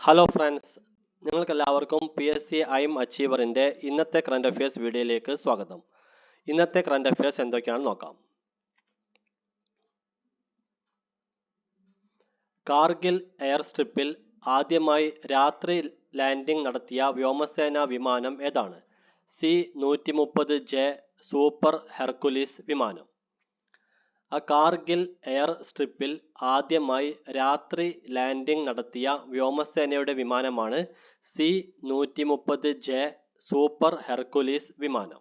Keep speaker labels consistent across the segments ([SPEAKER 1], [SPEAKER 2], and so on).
[SPEAKER 1] Hello friends നിങ്ങൾക്കെല്ലാവർക്കും P S C aim അച്ചീവറിന്റെ ഇന്നത്തെ കറണ്ട് അഫയേഴ്സ് വീഡിയോയിലേക്ക് സ്വാഗതം. ഇന്നത്തെ കറണ്ട് അഫയേഴ്സ് എന്തൊക്കെയാണെന്ന് നോക്കാം. കാർഗിൽ എയർ സ്ട്രിപ്പിൽ ആദ്യമായി രാത്രി ലാൻഡിംഗ് നടത്തിയ വ്യോമസേന വിമാനം ഏതാണ്? സി നൂറ്റി മുപ്പത് ജെ സൂപ്പർ ഹെർക്കുലിസ് വിമാനം. ആ കാർഗിൽ എയർ സ്ട്രിപ്പിൽ ആദ്യമായി രാത്രി ലാൻഡിംഗ് നടത്തിയ വ്യോമസേനയുടെ വിമാനമാണ് സി നൂറ്റി മുപ്പത് ജെ സൂപ്പർ ഹെർക്കുലീസ് വിമാനം.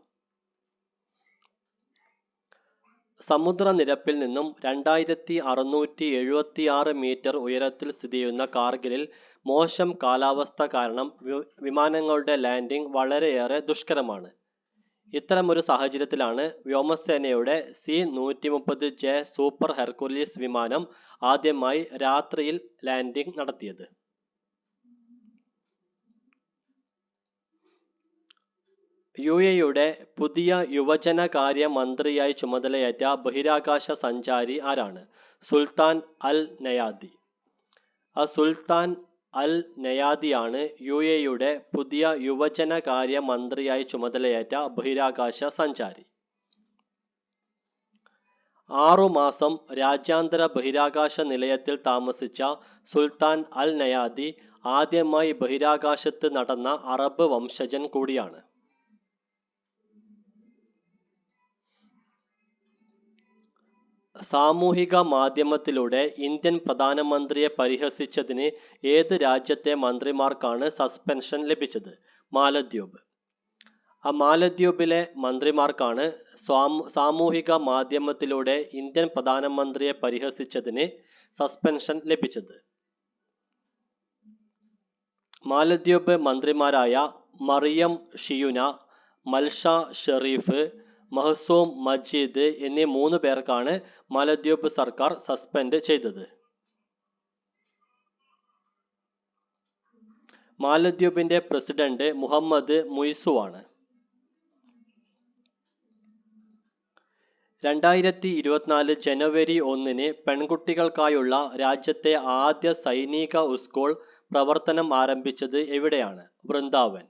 [SPEAKER 1] സമുദ്രനിരപ്പിൽ നിന്നും രണ്ടായിരത്തി അറുന്നൂറ്റി എഴുപത്തി ആറ് മീറ്റർ ഉയരത്തിൽ സ്ഥിതി ചെയ്യുന്ന കാർഗിലിൽ മോശം കാലാവസ്ഥ കാരണം വിമാനങ്ങളുടെ ലാൻഡിംഗ് വളരെയേറെ ദുഷ്കരമാണ്. ഇത്തരമൊരു സാഹചര്യത്തിലാണ് വ്യോമസേനയുടെ സി നൂറ്റി മുപ്പത് ജെ സൂപ്പർ ഹെർക്കുലീസ് വിമാനം ആദ്യമായി രാത്രിയിൽ ലാൻഡിംഗ് നടത്തിയത്. യു എയുടെ പുതിയ യുവജനകാര്യ മന്ത്രിയായി ചുമതലയേറ്റ ബഹിരാകാശ സഞ്ചാരി ആരാണ്? സുൽത്താൻ അൽ നയാദി സുൽത്താൻ അൽ നയാദിയാണ് യു എയുടെ പുതിയ യുവജനകാര്യ മന്ത്രിയായി ചുമതലയേറ്റ ബഹിരാകാശ സഞ്ചാരി. ആറുമാസം രാജ്യാന്തര ബഹിരാകാശ നിലയത്തിൽ താമസിച്ച സുൽത്താൻ അൽ നയാദി ആദ്യമായി ബഹിരാകാശത്ത് നടന്ന അറബ് വംശജൻ കൂടിയാണ്. സാമൂഹിക മാധ്യമത്തിലൂടെ ഇന്ത്യൻ പ്രധാനമന്ത്രിയെ പരിഹസിച്ചതിന് ഏത് രാജ്യത്തെ മന്ത്രിമാർക്കാണ് സസ്പെൻഷൻ ലഭിച്ചത്? മാലദ്വീപ്. ആ മാലദ്വീപിലെ മന്ത്രിമാർക്കാണ് സാമൂഹിക മാധ്യമത്തിലൂടെ ഇന്ത്യൻ പ്രധാനമന്ത്രിയെ പരിഹസിച്ചതിന് സസ്പെൻഷൻ ലഭിച്ചത്. മാലദ്വീപ് മന്ത്രിമാരായ മറിയം ഷിയുന മൽഷ ഷെറീഫ് മഹസൂം മജീദ് എന്നീ മൂന്ന് പേർക്കാണ് മാലദ്വീപ് സർക്കാർ സസ്പെൻഡ് ചെയ്തത്. മാലദ്വീപിന്റെ പ്രസിഡന്റ് മുഹമ്മദ് മുയ്സു ആണ് രണ്ടായിരത്തി ഇരുപത്തിനാല് ജനുവരി ഒന്നിന് പെൺകുട്ടികൾക്കായുള്ള രാജ്യത്തെ ആദ്യ സൈനിക സ്കൂൾ പ്രവർത്തനം ആരംഭിച്ചത് എവിടെയാണ്? വൃന്ദാവൻ.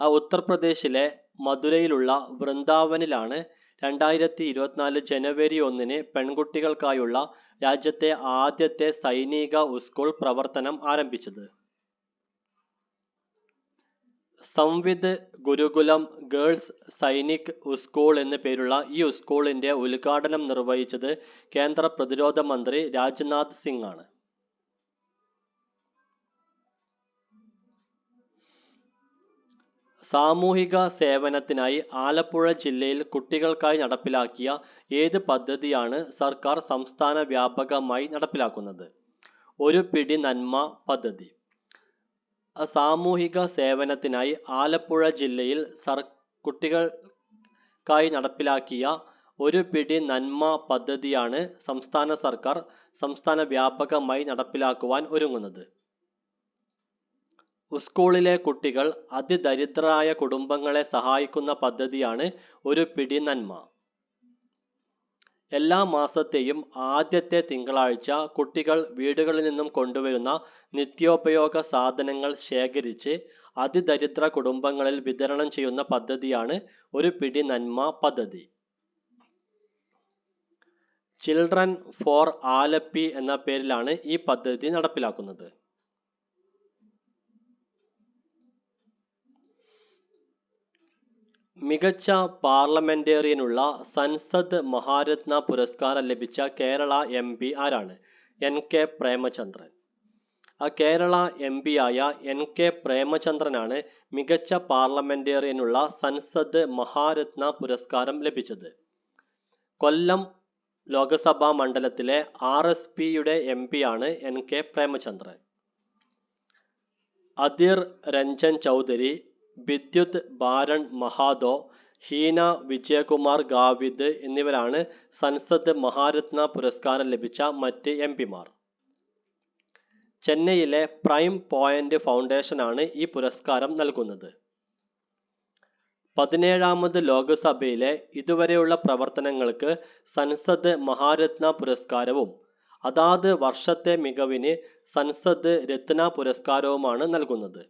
[SPEAKER 1] ഉത്തർപ്രദേശിലെ മധുരയിലുള്ള വൃന്ദാവനിലാണ് രണ്ടായിരത്തി ഇരുപത്തിനാല് ജനുവരി ഒന്നിന് പെൺകുട്ടികൾക്കായുള്ള രാജ്യത്തെ ആദ്യത്തെ സൈനിക സ്കൂൾ പ്രവർത്തനം ആരംഭിച്ചത്. സംവിദ് ഗുരുകുലം ഗേൾസ് സൈനിക് സ്കൂൾ എന്ന പേരുള്ള ഈ സ്കൂളിന്റെ ഉദ്ഘാടനം നിർവഹിച്ചത് കേന്ദ്ര പ്രതിരോധ മന്ത്രി രാജ്നാഥ് സിംഗ് ആണ്. സാമൂഹിക സേവനത്തിനായി ആലപ്പുഴ ജില്ലയിൽ കുട്ടികൾക്കായി നടപ്പിലാക്കിയ ഏത് പദ്ധതിയാണ് സർക്കാർ സംസ്ഥാന വ്യാപകമായി നടപ്പിലാക്കുന്നത്? ഒരു പിടി നന്മ പദ്ധതി. സാമൂഹിക സേവനത്തിനായി ആലപ്പുഴ ജില്ലയിൽ സർ കുട്ടികൾക്കായി നടപ്പിലാക്കിയ ഒരു പിടി നന്മ പദ്ധതിയാണ് സംസ്ഥാന സർക്കാർ സംസ്ഥാന വ്യാപകമായി നടപ്പിലാക്കുവാൻ ഒരുങ്ങുന്നത്. സ്കൂളിലെ കുട്ടികൾ അതിദരിദ്രരായ കുടുംബങ്ങളെ സഹായിക്കുന്ന പദ്ധതിയാണ് ഒരു പിടി നന്മ എല്ലാ മാസത്തെയും ആദ്യത്തെ തിങ്കളാഴ്ച കുട്ടികൾ വീടുകളിൽ നിന്നും കൊണ്ടുവരുന്ന നിത്യോപയോഗ സാധനങ്ങൾ ശേഖരിച്ച് അതിദരിദ്ര കുടുംബങ്ങളിൽ വിതരണം ചെയ്യുന്ന പദ്ധതിയാണ് ഒരു പിടി നന്മ പദ്ധതി. ചിൽഡ്രൻ ഫോർ ആലപ്പി എന്ന പേരിലാണ് ഈ പദ്ധതി നടപ്പിലാക്കുന്നത്. മികച്ച പാർലമെന്റേറിയനുള്ള സൻസദ് മഹാരത്ന പുരസ്കാരം ലഭിച്ച കേരള എം പി ആരാണ്? N K Premachandran. ആ കേരള എം പി ആയ എൻ കെ പ്രേമചന്ദ്രനാണ് മികച്ച പാർലമെന്റേറിയനുള്ള സൻസദ് മഹാരത്ന പുരസ്കാരം ലഭിച്ചത്. കൊല്ലം ലോകസഭാ മണ്ഡലത്തിലെ ആർ എസ് പിയുടെ എം ആണ് എൻ കെ പ്രേമചന്ദ്രൻ. അധിർ രഞ്ജൻ ചൗധരി വിദ്യുത് ബാരൺ മഹാദോ ഹീന വിജയകുമാർ ഗാവിദ് എന്നിവരാണ് സൻസദ് മഹാരത്ന പുരസ്കാരം ലഭിച്ച മറ്റ് എം പിമാർ. ചെന്നൈയിലെ പ്രൈം പോയിന്റ് ഫൗണ്ടേഷനാണ് ഈ പുരസ്കാരം നൽകുന്നത്. പതിനേഴാമത് ലോക്സഭയിലെ ഇതുവരെയുള്ള പ്രവർത്തനങ്ങൾക്ക് സൻസദ് മഹാരത്ന പുരസ്കാരവും അതാത് വർഷത്തെ മികവിന് സൻസദ് രത്ന പുരസ്കാരവുമാണ് നൽകുന്നത്.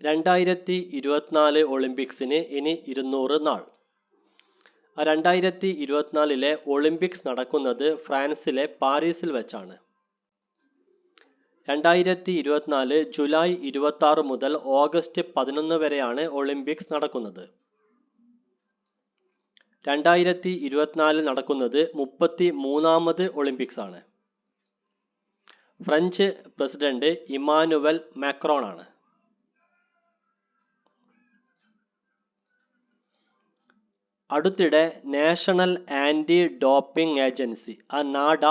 [SPEAKER 1] രണ്ടായിരത്തി ഇരുപത്തിനാല് ഒളിമ്പിക്സിന് ഇനി ഇരുന്നൂറ് നാൾ. രണ്ടായിരത്തി ഇരുപത്തിനാലിലെ ഒളിമ്പിക്സ് നടക്കുന്നത് ഫ്രാൻസിലെ പാരീസിൽ വെച്ചാണ്. രണ്ടായിരത്തി ഇരുപത്തിനാല് ജൂലൈ ഇരുപത്തി ആറ് മുതൽ ഓഗസ്റ്റ് പതിനൊന്ന് വരെയാണ് ഒളിമ്പിക്സ് നടക്കുന്നത്. രണ്ടായിരത്തി ഇരുപത്തിനാലിൽ നടക്കുന്നത് മുപ്പത്തി മൂന്നാമത് ഒളിമ്പിക്സ് ആണ് ഫ്രഞ്ച് പ്രസിഡന്റ് ഇമാനുവൽ മാക്രോൺ ആണ് അടുത്തിടെ നാഷണൽ ആന്റി ഡോപ്പിംഗ് ഏജൻസി ആ നാഡ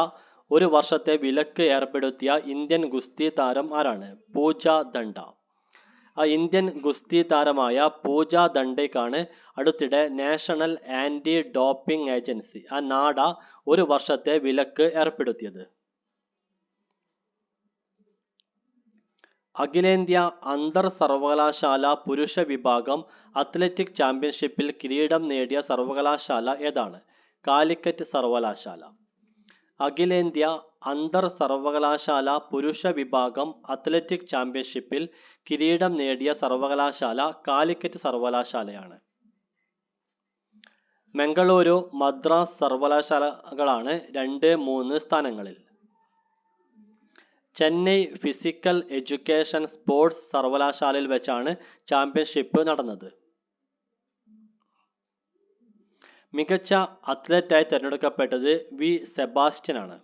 [SPEAKER 1] ഒരു വർഷത്തെ വിലക്ക് ഏർപ്പെടുത്തിയ ഇന്ത്യൻ ഗുസ്തി താരം ആരാണ്? പൂജ ദണ്ഡ. ആ ഇന്ത്യൻ ഗുസ്തി താരമായ പൂജ ദണ്ഡയ്ക്കാണ് അടുത്തിടെ നാഷണൽ ആന്റി ഡോപ്പിംഗ് ഏജൻസി ആ നാഡ ഒരു വർഷത്തെ വിലക്ക് ഏർപ്പെടുത്തിയത്. അഖിലേന്ത്യാ അന്തർ സർവകലാശാല പുരുഷ വിഭാഗം അത്ലറ്റിക് ചാമ്പ്യൻഷിപ്പിൽ കിരീടം നേടിയ സർവകലാശാല ഏതാണ്? കാലിക്കറ്റ് സർവകലാശാല. അഖിലേന്ത്യാ അന്തർ സർവകലാശാല പുരുഷ വിഭാഗം അത്ലറ്റിക് ചാമ്പ്യൻഷിപ്പിൽ കിരീടം നേടിയ സർവകലാശാല കാലിക്കറ്റ് സർവകലാശാലയാണ്. മംഗളൂരു മദ്രാസ് സർവകലാശാലകളാണ് രണ്ട് മൂന്ന് സ്ഥാനങ്ങളിൽ. ചെന്നൈ ഫിസിക്കൽ എഡ്യൂക്കേഷൻ സ്പോർട്സ് സർവകലാശാലയിൽ വെച്ചാണ് ചാമ്പ്യൻഷിപ്പ് നടന്നത്. മികച്ച അത്ലറ്റായി തിരഞ്ഞെടുക്കപ്പെട്ടത് വി സെബാസ്റ്റ്യൻ ആണ്.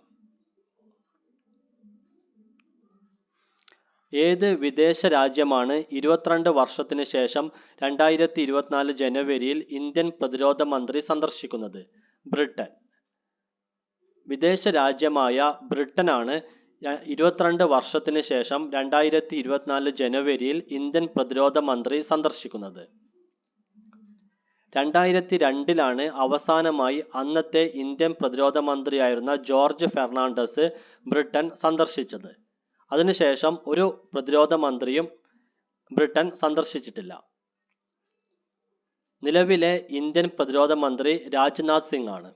[SPEAKER 1] ഏത് വിദേശ രാജ്യമാണ് ഇരുപത്തിരണ്ട് വർഷത്തിന് ശേഷം രണ്ടായിരത്തി ഇരുപത്തിനാല് ജനുവരിയിൽ ഇന്ത്യൻ പ്രതിരോധ മന്ത്രി സന്ദർശിക്കുന്നത്? ബ്രിട്ടൻ. വിദേശ രാജ്യമായ ബ്രിട്ടനാണ് ഇരുപത്തിരണ്ട് വർഷത്തിന് ശേഷം രണ്ടായിരത്തി ഇരുപത്തിനാല് ജനുവരിയിൽ ഇന്ത്യൻ പ്രതിരോധ മന്ത്രി സന്ദർശിക്കുന്നത്. രണ്ടായിരത്തി രണ്ടിലാണ് അവസാനമായി അന്നത്തെ ഇന്ത്യൻ പ്രതിരോധ മന്ത്രിയായിരുന്ന ജോർജ് ഫെർണാണ്ടസ് ബ്രിട്ടൻ സന്ദർശിച്ചത്. അതിനുശേഷം ഒരു പ്രതിരോധ മന്ത്രിയും ബ്രിട്ടൻ സന്ദർശിച്ചിട്ടില്ല. നിലവിലെ ഇന്ത്യൻ പ്രതിരോധ മന്ത്രി രാജ്നാഥ് സിംഗ് ആണ്.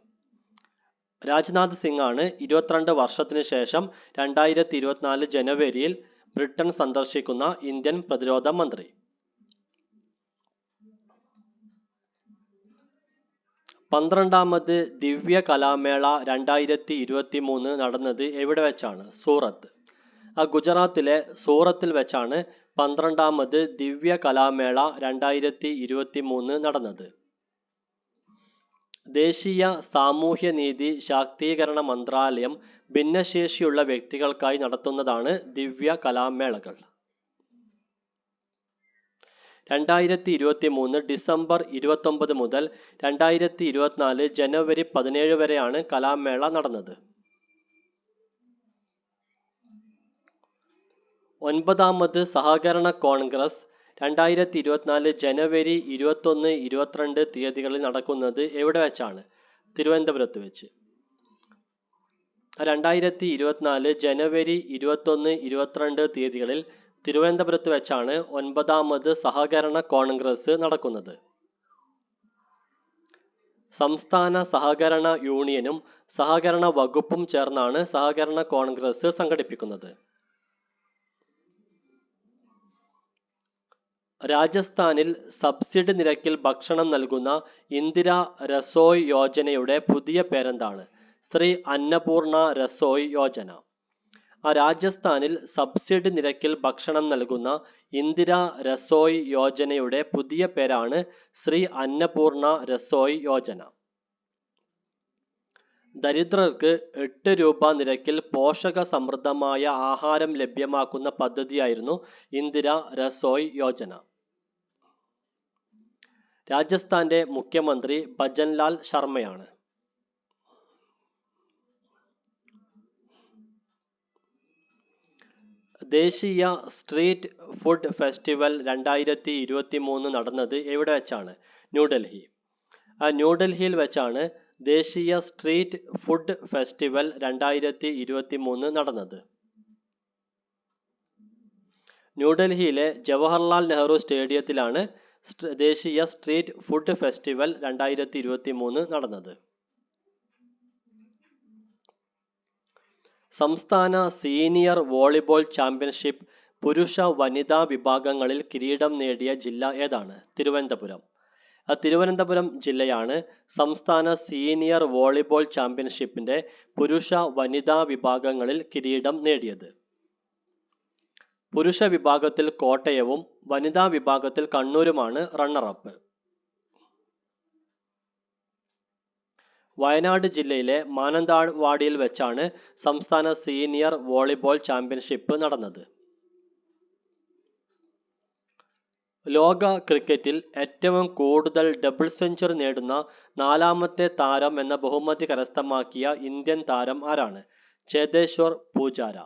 [SPEAKER 1] രാജ്നാഥ് സിംഗ് ആണ് ഇരുപത്തിരണ്ട് വർഷത്തിന് ശേഷം രണ്ടായിരത്തി ഇരുപത്തിനാല് ജനുവരിയിൽ ബ്രിട്ടൻ സന്ദർശിക്കുന്ന ഇന്ത്യൻ പ്രതിരോധ മന്ത്രി. പന്ത്രണ്ടാമത് ദിവ്യ കലാമേള രണ്ടായിരത്തി ഇരുപത്തി മൂന്ന് നടന്നത് എവിടെ വെച്ചാണ്? സൂറത്ത്. ആ ഗുജറാത്തിലെ സൂറത്തിൽ വെച്ചാണ് പന്ത്രണ്ടാമത് ദിവ്യ കലാമേള രണ്ടായിരത്തി ഇരുപത്തി മൂന്ന് നടന്നത്. ദേശീയ സാമൂഹ്യനീതി ശാക്തീകരണ മന്ത്രാലയം ഭിന്നശേഷിയുള്ള വ്യക്തികൾക്കായി നടത്തുന്നതാണ് ദിവ്യ കലാമേളകൾ. രണ്ടായിരത്തി ഇരുപത്തി മൂന്ന് ഡിസംബർ ഇരുപത്തൊമ്പത് മുതൽ രണ്ടായിരത്തി ഇരുപത്തിനാല് ജനുവരി പതിനേഴ് വരെയാണ് കലാമേള നടന്നത്. ഒൻപതാമത് സഹകരണ കോൺഗ്രസ് രണ്ടായിരത്തി ഇരുപത്തിനാല് ജനുവരി ഇരുപത്തൊന്ന് ഇരുപത്തിരണ്ട് തീയതികളിൽ നടക്കുന്നത് എവിടെ വെച്ചാണ്? തിരുവനന്തപുരത്ത് വെച്ച്. രണ്ടായിരത്തി ഇരുപത്തിനാല് ജനുവരി ഇരുപത്തൊന്ന് ഇരുപത്തിരണ്ട് തീയതികളിൽ തിരുവനന്തപുരത്ത് വെച്ചാണ് ഒൻപതാമത് സഹകരണ കോൺഗ്രസ് നടക്കുന്നത്. സംസ്ഥാന സഹകരണ യൂണിയനും സഹകരണ വകുപ്പും ചേർന്നാണ് സഹകരണ കോൺഗ്രസ് സംഘടിപ്പിക്കുന്നത്. രാജസ്ഥാനിൽ സബ്സിഡി നിരക്കിൽ ഭക്ഷണം നൽകുന്ന ഇന്ദിര രസോയ് യോജനയുടെ പുതിയ പേരെന്താണ്? ശ്രീ അന്നപൂർണ രസോയ് യോജന. രാജസ്ഥാനിൽ സബ്സിഡി നിരക്കിൽ ഭക്ഷണം നൽകുന്ന ഇന്ദിര രസോയ് യോജനയുടെ പുതിയ പേരാണ് ശ്രീ അന്നപൂർണ രസോയ് യോജന. ദരിദ്രർക്ക് എട്ട് രൂപ നിരക്കിൽ പോഷക സമൃദ്ധമായ ആഹാരം ലഭ്യമാക്കുന്ന പദ്ധതിയായിരുന്നു ഇന്ദിര രസോയ് യോജന. രാജസ്ഥാന്റെ മുഖ്യമന്ത്രി ഭജൻലാൽ ശർമ്മയാണ്. ദേശീയ സ്ട്രീറ്റ് ഫുഡ് ഫെസ്റ്റിവൽ രണ്ടായിരത്തി ഇരുപത്തി മൂന്ന് നടന്നത് എവിടെ വെച്ചാണ്? ന്യൂഡൽഹി. ആ ന്യൂഡൽഹിയിൽ വെച്ചാണ് ദേശീയ സ്ട്രീറ്റ് ഫുഡ് ഫെസ്റ്റിവൽ രണ്ടായിരത്തി ഇരുപത്തി മൂന്ന് നടന്നത്. ന്യൂഡൽഹിയിലെ ജവഹർലാൽ നെഹ്റു സ്റ്റേഡിയത്തിലാണ് സ്റ്റ്- ദേശീയ സ്ട്രീറ്റ് ഫുഡ് ഫെസ്റ്റിവൽ രണ്ടായിരത്തി ഇരുപത്തി മൂന്ന് നടന്നത്. സംസ്ഥാന സീനിയർ വോളിബോൾ ചാമ്പ്യൻഷിപ്പ് പുരുഷ വനിതാ വിഭാഗങ്ങളിൽ കിരീടം നേടിയ ജില്ല ഏതാണ്? തിരുവനന്തപുരം. തിരുവനന്തപുരം ജില്ലയാണ് സംസ്ഥാന സീനിയർ വോളിബോൾ ചാമ്പ്യൻഷിപ്പിന്റെ പുരുഷ വനിതാ വിഭാഗങ്ങളിൽ കിരീടം നേടിയത്. പുരുഷ വിഭാഗത്തിൽ കോട്ടയവും വനിതാ വിഭാഗത്തിൽ കണ്ണൂരുമാണ് റണ്ണറപ്പ് വയനാട് ജില്ലയിലെ മാനന്തവാടിയിൽ വെച്ചാണ് സംസ്ഥാന സീനിയർ വോളിബോൾ ചാമ്പ്യൻഷിപ്പ് നടന്നത്. ലോക ക്രിക്കറ്റിൽ ഏറ്റവും കൂടുതൽ ഡബിൾ സെഞ്ചുറി നേടുന്ന നാലാമത്തെ താരം എന്ന ബഹുമതി കരസ്ഥമാക്കിയ ഇന്ത്യൻ താരം ആരാണ്? ചേതേശ്വർ പൂജാര.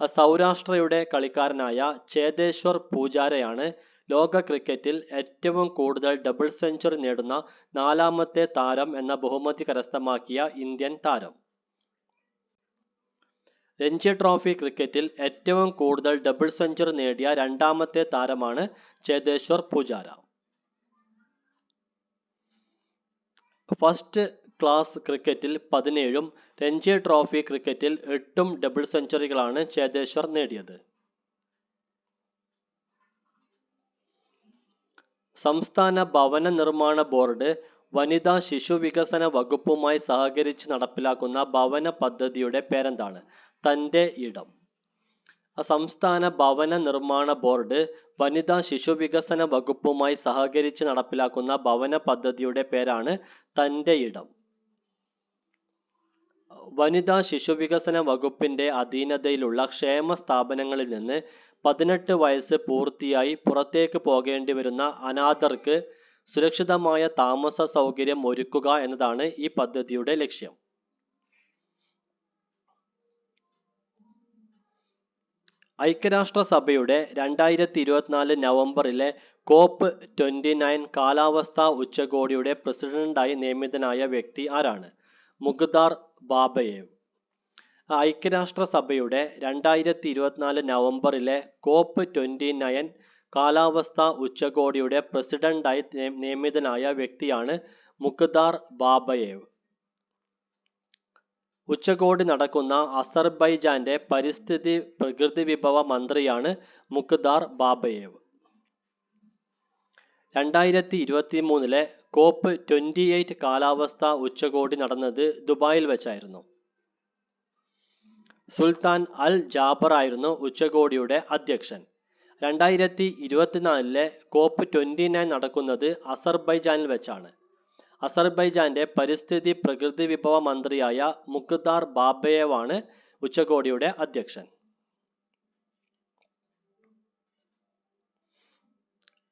[SPEAKER 1] സൗരാഷ്ട്രയുടെ കളിക്കാരനായ ചേതേശ്വർ പൂജാരയാണ് ലോക ക്രിക്കറ്റിൽ ഏറ്റവും കൂടുതൽ ഡബിൾ സെഞ്ചുറി നേടുന്ന നാലാമത്തെ താരം എന്ന ബഹുമതി കരസ്ഥമാക്കിയ ഇന്ത്യൻ താരം. രഞ്ജി ട്രോഫി ക്രിക്കറ്റിൽ ഏറ്റവും കൂടുതൽ ഡബിൾ സെഞ്ചുറി നേടിയ രണ്ടാമത്തെ താരമാണ് ചേതേശ്വർ പൂജാര. ഫസ്റ്റ് ക്ലാസ് ക്രിക്കറ്റിൽ പതിനേഴും രഞ്ജി ട്രോഫി ക്രിക്കറ്റിൽ എട്ടും ഡബിൾ സെഞ്ചുറികളാണ് ചേതേശ്വർ നേടിയത്. സംസ്ഥാന ഭവന നിർമ്മാണ ബോർഡ് വനിതാ ശിശു വികസന വകുപ്പുമായി സഹകരിച്ച് നടപ്പിലാക്കുന്ന ഭവന പദ്ധതിയുടെ പേരെന്താണ്? തന്റെ ഇടം. സംസ്ഥാന ഭവന നിർമ്മാണ ബോർഡ് വനിതാ ശിശു വികസന വകുപ്പുമായി സഹകരിച്ച് നടപ്പിലാക്കുന്ന ഭവന പദ്ധതിയുടെ പേരാണ് തന്റെ ഇടം. വനിതാ ശിശുവികസന വകുപ്പിന്റെ അധീനതയിലുള്ള ക്ഷേമ സ്ഥാപനങ്ങളിൽ നിന്ന് പതിനെട്ട് വയസ്സ് പൂർത്തിയായി പുറത്തേക്ക് പോകേണ്ടി വരുന്ന അനാഥർക്ക് സുരക്ഷിതമായ താമസ സൗകര്യം ഒരുക്കുക എന്നതാണ് ഈ പദ്ധതിയുടെ ലക്ഷ്യം. ഐക്യരാഷ്ട്രസഭയുടെ രണ്ടായിരത്തി ഇരുപത്തിനാല് നവംബറിലെ കോപ്പ് ട്വന്റി നയൻ കാലാവസ്ഥാ ഉച്ചകോടിയുടെ പ്രസിഡന്റായി നിയമിതനായ വ്യക്തി ആരാണ്? മുഖ്താർ ബാബയേവ്. ഐക്യരാഷ്ട്രസഭയുടെ രണ്ടായിരത്തി ഇരുപത്തിനാല് നവംബറിലെ കോപ്പ് ട്വന്റി നയൻ കാലാവസ്ഥാ ഉച്ചകോടിയുടെ പ്രസിഡന്റായി നിയ- നിയമിതനായ വ്യക്തിയാണ് മുഖ്താർ ബാബയേവ്. ഉച്ചകോടി നടക്കുന്ന അസർബൈജാന്റെ പരിസ്ഥിതി പ്രകൃതി വിഭവ മന്ത്രിയാണ് മുഖ്താർ ബാബയേവ്. രണ്ടായിരത്തി ഇരുപത്തി മൂന്നിലെ കോപ്പ് ട്വന്റി എയ്റ്റ് കാലാവസ്ഥാ ഉച്ചകോടി നടന്നത് ദുബായിൽ വെച്ചായിരുന്നു. സുൽത്താൻ അൽ ജാബർ ആയിരുന്നു ഉച്ചകോടിയുടെ അധ്യക്ഷൻ. രണ്ടായിരത്തി ഇരുപത്തിനാലിലെ കോപ്പ് ട്വന്റി നയൻ നടക്കുന്നത് അസർബൈജാനിൽ വെച്ചാണ്. അസർബൈജാന്റെ പരിസ്ഥിതി പ്രകൃതി വിഭവ മന്ത്രിയായ മുഖ്താർ ബാബയേവാണ് ഉച്ചകോടിയുടെ അധ്യക്ഷൻ.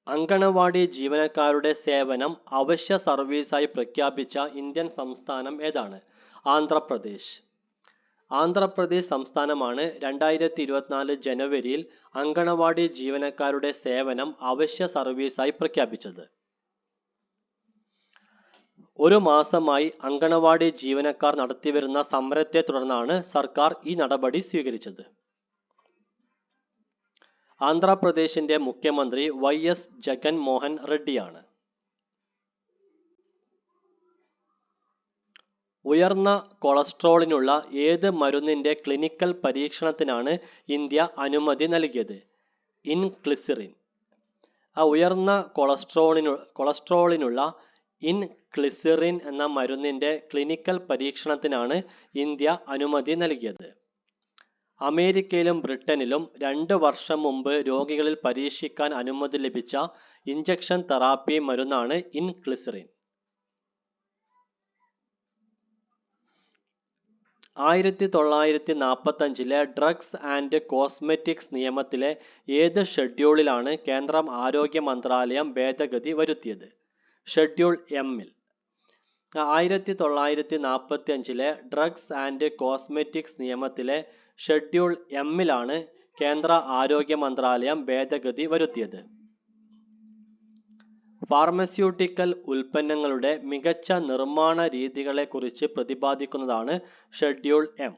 [SPEAKER 1] അങ്കണവാടി ജീവനക്കാരുടെ സേവനം അവശ്യ സർവീസായി പ്രഖ്യാപിച്ച ഇന്ത്യൻ സംസ്ഥാനം ഏതാണ്? ആന്ധ്രാപ്രദേശ്. ആന്ധ്രാപ്രദേശ് സംസ്ഥാനമാണ് രണ്ടായിരത്തി ഇരുപത്തിനാല് ജനുവരിയിൽ അങ്കണവാടി ജീവനക്കാരുടെ സേവനം അവശ്യ സർവീസായി പ്രഖ്യാപിച്ചത്. ഒരു മാസമായി അങ്കണവാടി ജീവനക്കാർ നടത്തിവരുന്ന സമരത്തെ തുടർന്നാണ് സർക്കാർ ഈ നടപടി സ്വീകരിച്ചത്. ആന്ധ്രാപ്രദേശിന്റെ മുഖ്യമന്ത്രി വൈ എസ് ജഗൻമോഹൻ റെഡ്ഡിയാണ്. ഉയർന്ന കൊളസ്ട്രോളിനുള്ള ഏത് മരുന്നിന്റെ ക്ലിനിക്കൽ പരീക്ഷണത്തിനാണ് ഇന്ത്യ അനുമതി നൽകിയത്? ഇൻക്ലിസിറിൻ. ആ ഉയർന്ന കൊളസ്ട്രോളിനു കൊളസ്ട്രോളിനുള്ള ഇൻക്ലിസിറിൻ എന്ന മരുന്നിന്റെ ക്ലിനിക്കൽ പരീക്ഷണത്തിനാണ് ഇന്ത്യ അനുമതി നൽകിയത്. അമേരിക്കയിലും ബ്രിട്ടനിലും രണ്ട് വർഷം മുമ്പ് രോഗികളിൽ പരീക്ഷിക്കാൻ അനുമതി ലഭിച്ച ഇഞ്ചക്ഷൻ തെറാപ്പി മരുന്നാണ് ഇൻക്ലിസറിൻ. ആയിരത്തി തൊള്ളായിരത്തി നാൽപ്പത്തഞ്ചിലെ ഡ്രഗ്സ് ആൻഡ് കോസ്മെറ്റിക്സ് നിയമത്തിലെ ഏത് ഷെഡ്യൂളിലാണ് കേന്ദ്ര ആരോഗ്യ മന്ത്രാലയം ഭേദഗതി വരുത്തിയത്? ഷെഡ്യൂൾ എമ്മിൽ ആയിരത്തി തൊള്ളായിരത്തി നാൽപ്പത്തി അഞ്ചിലെ ഡ്രഗ്സ് ആൻഡ് കോസ്മെറ്റിക്സ് നിയമത്തിലെ ഷെഡ്യൂൾ എമ്മിലാണ് കേന്ദ്ര ആരോഗ്യ മന്ത്രാലയം ഭേദഗതി വരുത്തിയത്. ഫാർമസ്യൂട്ടിക്കൽ ഉൽപ്പന്നങ്ങളുടെ മികച്ച നിർമ്മാണ രീതികളെക്കുറിച്ച് പ്രതിപാദിക്കുന്നതാണ് ഷെഡ്യൂൾ എം.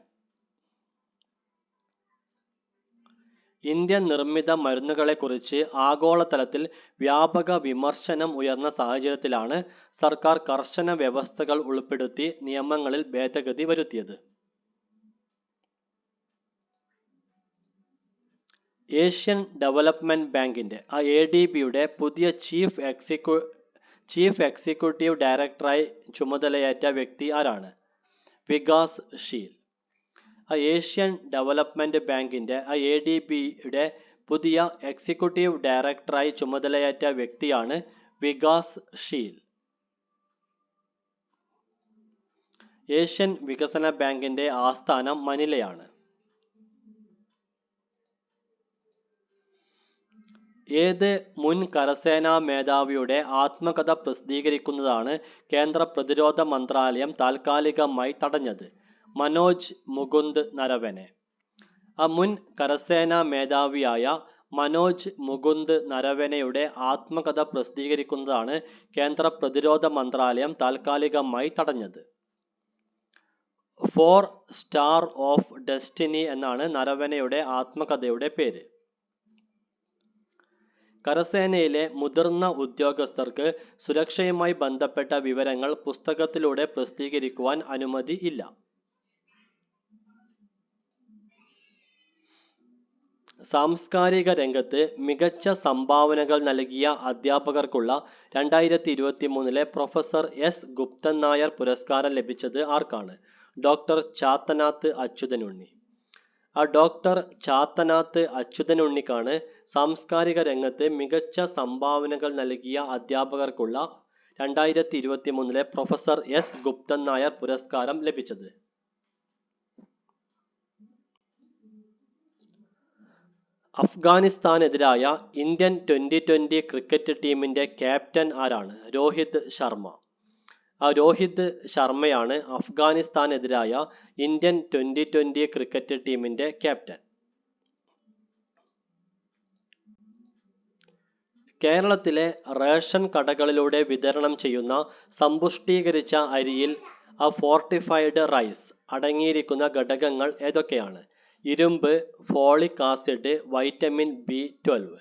[SPEAKER 1] ഇന്ത്യൻ നിർമ്മിത മരുന്നുകളെക്കുറിച്ച് ആഗോളതലത്തിൽ വ്യാപക വിമർശനം ഉയർന്ന സാഹചര്യത്തിലാണ് സർക്കാർ കർശന വ്യവസ്ഥകൾ ഉൾപ്പെടുത്തി നിയമങ്ങളിൽ ഭേദഗതി വരുത്തിയത്. ഏഷ്യൻ ഡെവലപ്മെന്റ് ബാങ്കിന്റെ ആ എ ഡി ബിയുടെ പുതിയ ചീഫ് എക്സിക്യൂ ചീഫ് എക്സിക്യൂട്ടീവ് ഡയറക്ടറായി ചുമതലയേറ്റ വ്യക്തി ആരാണ്? വികാസ് ഷീൽ. ആ ഏഷ്യൻ ഡെവലപ്മെന്റ് ബാങ്കിന്റെ ആ എ ഡി ബിയുടെ പുതിയ എക്സിക്യൂട്ടീവ് ഡയറക്ടറായി ചുമതലയേറ്റ വ്യക്തിയാണ് വികാസ് ഷീൽ. ഏഷ്യൻ വികസന ബാങ്കിന്റെ ആസ്ഥാനം മനിലയാണ്. ഏത് മുൻ കരസേനാ മേധാവിയുടെ ആത്മകഥ പ്രസിദ്ധീകരിക്കുന്നതാണ് കേന്ദ്ര പ്രതിരോധ മന്ത്രാലയം താൽക്കാലികമായി തടഞ്ഞത്? മനോജ് മുകുന്ദ് നരവനെ. ആ മുൻ കരസേനാ മേധാവിയായ മനോജ് മുകുന്ദ് നരവനെയുടെ ആത്മകഥ പ്രസിദ്ധീകരിക്കുന്നതാണ് കേന്ദ്ര പ്രതിരോധ മന്ത്രാലയം താൽക്കാലികമായി തടഞ്ഞത്. ഫോർ സ്റ്റാർ ഓഫ് ഡെസ്റ്റിനി എന്നാണ് നരവനയുടെ ആത്മകഥയുടെ പേര്. കരസേനയിലെ മുതിർന്ന ഉദ്യോഗസ്ഥർക്ക് സുരക്ഷയുമായി ബന്ധപ്പെട്ട വിവരങ്ങൾ പുസ്തകത്തിലൂടെ പ്രസിദ്ധീകരിക്കുവാൻ അനുമതി ഇല്ല. സാംസ്കാരിക രംഗത്ത് മികച്ച സംഭാവനകൾ നൽകിയ അധ്യാപകർക്കുള്ള രണ്ടായിരത്തി ഇരുപത്തി മൂന്നിലെ പ്രൊഫസർ എസ്. ഗുപ്തൻ നായർ പുരസ്കാരം ലഭിച്ചത് ആർക്കാണ്? ഡോക്ടർ ചാത്തനാത്ത് അച്യുതനുണ്ണി. ഡോക്ടർ ചാത്തനാത്ത് അച്യുതൻ ഉണ്ണിക്കാണ് സാംസ്കാരിക രംഗത്ത് മികച്ച സംഭാവനകൾ നൽകിയ അധ്യാപകർക്കുള്ള രണ്ടായിരത്തി ഇരുപത്തി മൂന്നിലെ പ്രൊഫസർ എസ്. ഗുപ്തൻ നായർ പുരസ്കാരം ലഭിച്ചത്. അഫ്ഗാനിസ്ഥാനെതിരായ ഇന്ത്യൻ ട്വന്റി ട്വന്റി ക്രിക്കറ്റ് ടീമിന്റെ ക്യാപ്റ്റൻ ആരാണ്? രോഹിത് ശർമ്മ. രോഹിത് ശർമ്മയാണ് അഫ്ഗാനിസ്ഥാനെതിരായ ഇന്ത്യൻ ട്വന്റി ട്വന്റി ക്രിക്കറ്റ് ടീമിന്റെ ക്യാപ്റ്റൻ. കേരളത്തിലെ റേഷൻ കടകളിലൂടെ വിതരണം ചെയ്യുന്ന സമ്പുഷ്ടീകരിച്ച അരിയിൽ ആ ഫോർട്ടിഫൈഡ് റൈസ് അടങ്ങിയിരിക്കുന്ന ഘടകങ്ങൾ ഏതൊക്കെയാണ്? ഇരുമ്പ് folic acid vitamin B twelve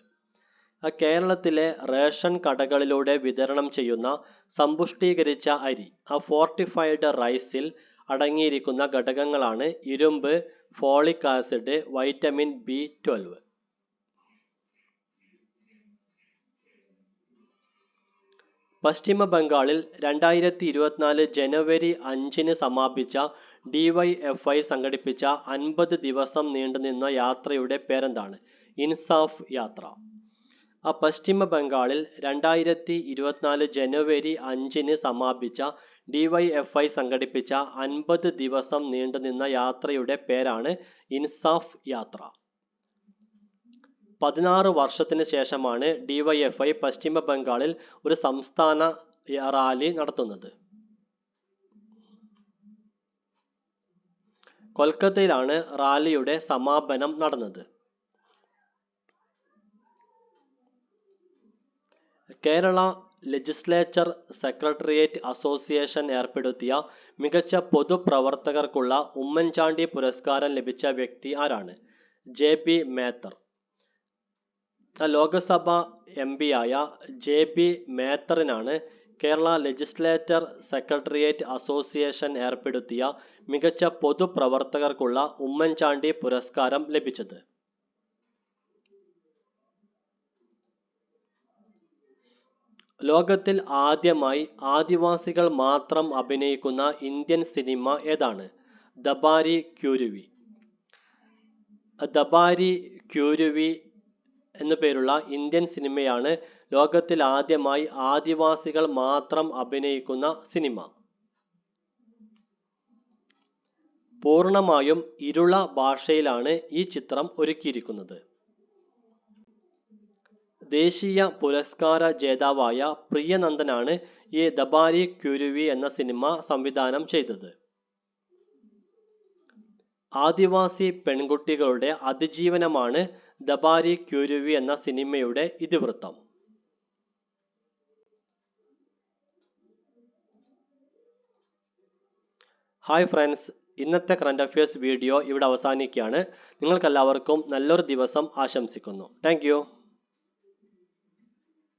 [SPEAKER 1] കേരളത്തിലെ റേഷൻ കടകളിലൂടെ വിതരണം ചെയ്യുന്ന സമ്പുഷ്ടീകരിച്ച അരി ആ ഫോർട്ടിഫൈഡ് റൈസിൽ അടങ്ങിയിരിക്കുന്ന ഘടകങ്ങളാണ് ഇരുമ്പ് folic acid vitamin B twelve പശ്ചിമ ബംഗാളിൽ രണ്ടായിരത്തി ഇരുപത്തിനാല് ജനുവരി അഞ്ചിന് സമാപിച്ച ഡിവൈഎഫ്ഐ സംഘടിപ്പിച്ച അൻപത് ദിവസം നീണ്ടുനിന്ന യാത്രയുടെ പേരെന്താണ്? ഇൻസാഫ് യാത്ര. ആ പശ്ചിമ ബംഗാളിൽ രണ്ടായിരത്തി ഇരുപത്തിനാല് ജനുവരി അഞ്ചിന് സമാപിച്ച ഡിവൈഎഫ്ഐ സംഘടിപ്പിച്ച അൻപത് ദിവസം നീണ്ടുനിന്ന യാത്രയുടെ പേരാണ് ഇൻസാഫ് യാത്ര. പതിനാറ് വർഷത്തിന് ശേഷമാണ് ഡിവൈഎഫ്ഐ പശ്ചിമ ബംഗാളിൽ ഒരു സംസ്ഥാന റാലി നടത്തുന്നത്. കൊൽക്കത്തയിലാണ് റാലിയുടെ സമാപനം നടന്നത്. കേരള ലെജിസ്ലേച്ചർ സെക്രട്ടേറിയറ്റ് അസോസിയേഷൻ ഏർപ്പെടുത്തിയ മികച്ച പൊതുപ്രവർത്തകർക്കുള്ള ഉമ്മൻചാണ്ടി പുരസ്കാരം ലഭിച്ച വ്യക്തി ആരാണ്? J P Methar. Lok Sabha M ആയ ജെ പി മേത്തറിനാണ് കേരള ലെജിസ്ലേറ്റർ സെക്രട്ടേറിയറ്റ് അസോസിയേഷൻ ഏർപ്പെടുത്തിയ മികച്ച പൊതുപ്രവർത്തകർക്കുള്ള ഉമ്മൻചാണ്ടി പുരസ്കാരം ലഭിച്ചത്. ലോകത്തിൽ ആദ്യമായി ആദിവാസികൾ മാത്രം അഭിനയിക്കുന്ന ഇന്ത്യൻ സിനിമ ഏതാണ്? ദബാരി ക്യൂരുവി. ദബാരി ക്യൂരുവി എന്നു പേരുള്ള ഇന്ത്യൻ സിനിമയാണ് ലോകത്തിൽ ആദ്യമായി ആദിവാസികൾ മാത്രം അഭിനയിക്കുന്ന സിനിമ. പൂർണമായും ഇരുള ഭാഷയിലാണ് ഈ ചിത്രം ഒരുക്കിയിരിക്കുന്നത്. ദേശീയ പുരസ്കാര ജേതാവായ പ്രിയനന്ദനാണ് ഈ ദബാരി ക്യുരുവി എന്ന സിനിമ സംവിധാനം ചെയ്തത്. ആദിവാസി പെൺകുട്ടികളുടെ അതിജീവനമാണ് ദബാരി ക്യുരുവി എന്ന സിനിമയുടെ ഇതിവൃത്തം. ഹായ് ഫ്രണ്ട്സ് ഇന്നത്തെ കറണ്ട് അഫയേഴ്സ് വീഡിയോ ഇവിടെ അവസാനിക്കുകയാണ്. നിങ്ങൾക്കെല്ലാവർക്കും നല്ലൊരു ദിവസം ആശംസിക്കുന്നു. താങ്ക്